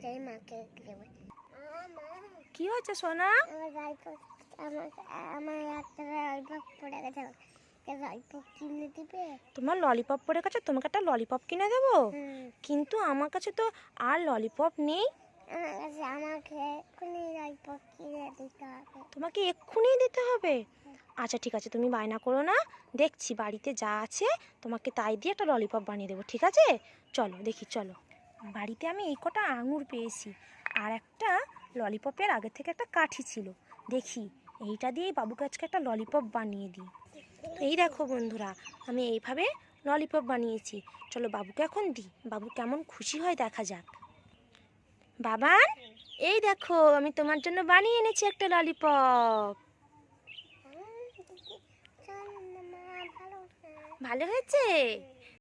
সেই মাকে দেবে কি হয়েছে সোনা? আমার ললিপপ আমার আমার একটা ললিপপ পড়ে গেছে। ললিপপ কিনে দিবে? তোমার ললিপপ পড়ে গেছে তোমাকে একটা ললিপপ কিনে দেবো? কিন্তু আমার কাছে তো আর ললিপপ নেই। আমার কাছে আমাকে এক্ষুনি ললিপপ কিনে দিতে হবে। তোমাকে এক্ষুনি দিতে হবে? আচ্ছা ঠিক আছে তুমি বায়না করো না। দেখছি বাড়িতে যা আছে তোমাকে তাই দিয়ে একটা ললিপপ বানিয়ে দেবো ঠিক আছে? চলো দেখি চলো। বাড়িতে আমি এই কটা আঙুর পেয়েছি। আর একটা ললিপপের আগে থেকে একটা কাঠি ছিল। দেখি এইটা দিয়েই বাবুকে আজকে একটা ললিপপ বানিয়ে দিই। এই দেখো বন্ধুরা আমি এইভাবে ললিপপ বানিয়েছি। চলো বাবুকে এখন দিই। বাবু কেমন খুশি হয় দেখা যাক। বাবান এই দেখো আমি তোমার জন্য বানিয়ে এনেছি একটা ললিপপ। ভালো হয়েছে?